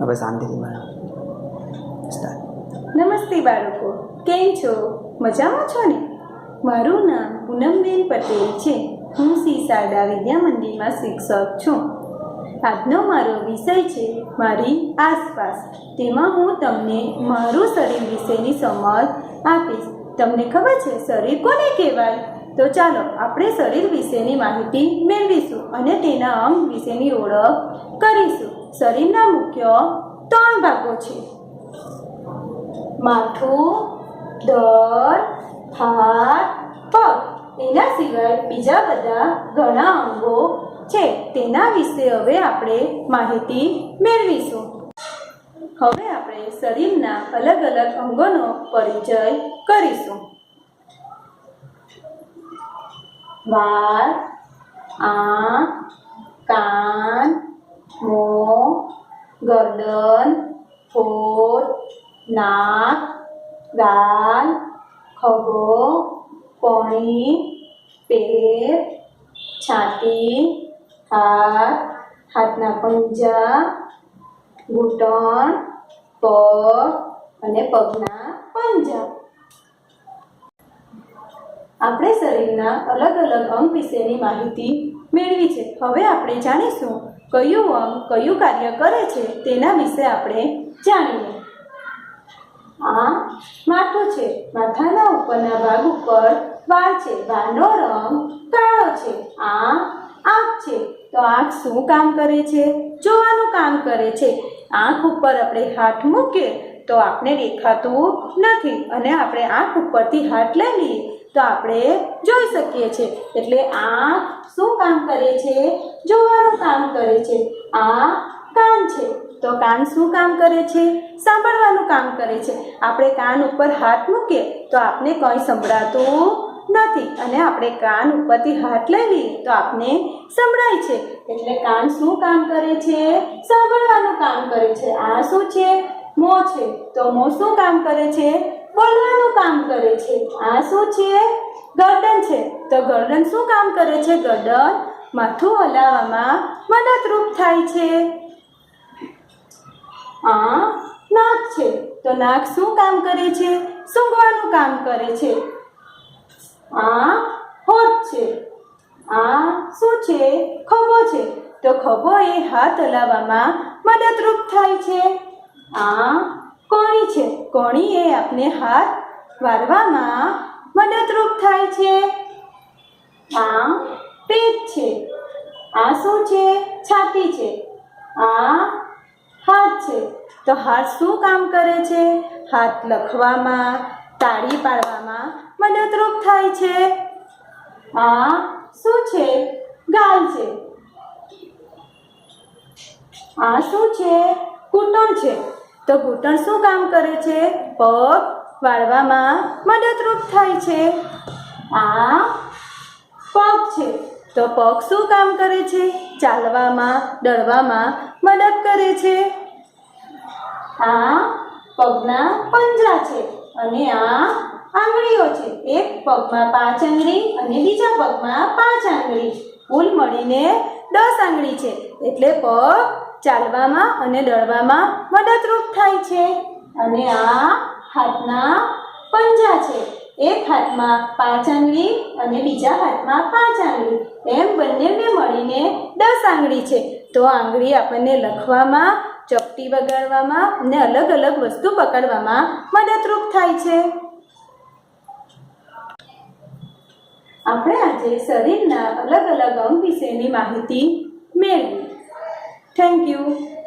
હવે શાંતિથી મને નમસ્તે બાળકો. કેમ છો? મજામાં છો ને? મારું નામ પૂનમબેન પટેલ છે. હું શ્રી શારદા વિદ્યા મંદિરમાં શિક્ષક છું. આજનો મારો વિષય છે મારી આસપાસ. તેમાં હું તમને મારું શરીર વિશેની સમજ આપીશ. તમને ખબર છે, શરીર કોને કહેવાય? તો ચાલો આપણે શરીર વિશેની માહિતી મેળવીશું અને તેના અંગ વિશેની ઓળખ કરીશું. શરીરના મુખ્ય ત્રણ ભાગો છે. માથું દર હાથ, પગ. એના સિવાય બીજા બધા ઘણા અંગો છે. તેના વિશે હવે આપણે માહિતી મેળવીશું. હવે આપણે શરીરના અલગ અલગ અંગોનો પરિચય કરીશું. વાળ આંખ કાન, મોં, ગરદન હોઠ નાક, ગાલ, ખભો, કોણી, પેટ, છાતી, હાથ, હાથના પંજા, ઘૂંટણ, પગ અને પગના પંજા. આપણે શરીરના અલગ અલગ અંગ વિશેની માહિતી મેળવી છે. હવે આપણે જાણીશું કયું અંગ કયું કાર્ય કરે છે તેના વિશે આપણે જાણીએ. આ માથું છે. માથાના ઉપરના ભાગ ઉપર વાળ છે. વાળનો રંગ કાળો છે. આ આંખ છે. તો આંખ શું કામ કરે છે? જોવાનું કામ કરે છે. આંખ ઉપર આપણે હાથ મૂકીએ તો આપણે દેખાતું નથી. અને આપણે આંખ ઉપરથી હાથ લઈ લઈએ તો આપણે જોઈ શકીએ છીએ એટલે આંખ શું કામ કરે છે? જોવાનું કામ કરે છે. આ કાન છે. તો કાન શું કામ કરે છે? સાંભળવાનું કામ કરે છે. આપણે કાન ઉપર હાથ મૂકીએ તો આપને કંઈ સંભળાતું નથી. અને આપણે કાન ઉપરથી હાથ લઈ લઈએ તો આપને સંભળાય છે. એટલે કાન શું કામ કરે છે? સાંભળવાનું કામ કરે છે. આ શું છે? મોં છે. તો મોં શું કામ કરે છે? બોલવાનું કામ કરે છે. આ શું છે? ગરદન છે. તો ગરદન શું કામ કરે છે? ગરદન માથું હલાવવામાં મદદરૂપ થાય છે. આ નાક છે. તો નાક શું કામ કરે છે? સૂંઘવાનું કામ કરે છે. આ હોઠ છે. આ શું છે? ખભો છે. તો ખભો એ હાથ હલાવવામાં મદદરૂપ થાય છે. આ કોણી છે. કોણી એ આપને હાથ વારવામાં મદદરૂપ થાય છે. આ પેટ છે આ શું છે, છાતી છે, આ હાથ છે. તો હાથ શું કામ કરે છે? હાથ લખવામાં, તાળી પાડવામાં મદદરૂપ થાય છે. આ શું છે? ગાલ છે. આ શું છે? કુટુંબ છે. તો ઘૂંટણ શું કામ કરે છે? પગ વાળવામાં મદદરૂપ થાય છે. આ પગ છે. તો પગ શું કામ કરે છે? ચાલવામાં, દળવામાં મદદ કરે છે. આ પગના પંજા છે અને આ આંગળીઓ છે. એક પગમાં પાંચ આંગળી અને બીજા પગમાં પાંચ આંગળી. કુલ મળીને દસ આંગળી છે. એટલે પગ ચાલવામાં અને દળવામાં મદદરૂપ થાય છે. અને આ હાથના પંજા છે. એક હાથમાં પાંચ આંગળી અને બીજા હાથમાં પાંચ આંગળી. એમ બંનેને મળીને દસ આંગળી છે. તો આંગળી આપણને લખવામાં, ચપટી વગાડવામાં અને અલગ અલગ વસ્તુ પકડવામાં મદદરૂપ થાય છે. આપણે આજે શરીરના અલગ અલગ અંગ વિશેની માહિતી મેળવી. Thank you.